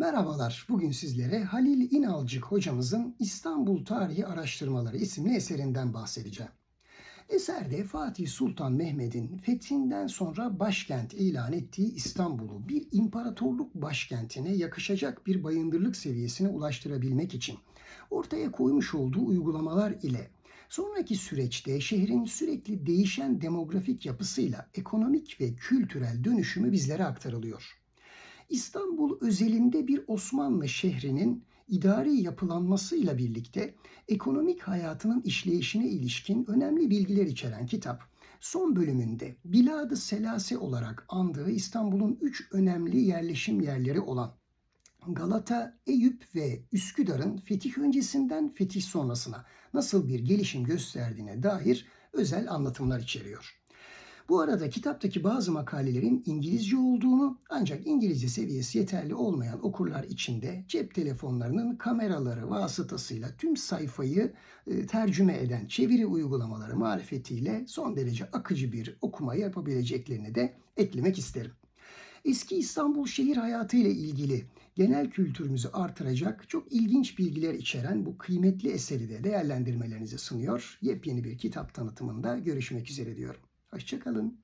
Merhabalar, bugün sizlere Halil İnalcık hocamızın İstanbul Tarihi Araştırmaları isimli eserinden bahsedeceğim. Eserde Fatih Sultan Mehmet'in fethinden sonra başkent ilan ettiği İstanbul'u bir imparatorluk başkentine yakışacak bir bayındırlık seviyesine ulaştırabilmek için ortaya koymuş olduğu uygulamalar ile sonraki süreçte şehrin sürekli değişen demografik yapısıyla ekonomik ve kültürel dönüşümü bizlere aktarılıyor. İstanbul özelinde bir Osmanlı şehrinin idari yapılanmasıyla birlikte ekonomik hayatının işleyişine ilişkin önemli bilgiler içeren kitap, son bölümünde Bilad-ı Selase olarak andığı İstanbul'un üç önemli yerleşim yerleri olan Galata, Eyüp ve Üsküdar'ın fetih öncesinden fetih sonrasına nasıl bir gelişim gösterdiğine dair özel anlatımlar içeriyor. Bu arada kitaptaki bazı makalelerin İngilizce olduğunu ancak İngilizce seviyesi yeterli olmayan okurlar için de cep telefonlarının kameraları vasıtasıyla tüm sayfayı e, tercüme eden çeviri uygulamaları marifetiyle son derece akıcı bir okuma yapabileceklerini de eklemek isterim. Eski İstanbul şehir hayatı ile ilgili genel kültürümüzü artıracak çok ilginç bilgiler içeren bu kıymetli eseri de değerlendirmelerinizi sunuyor. Yepyeni bir kitap tanıtımında görüşmek üzere diyorum. Hoşçakalın.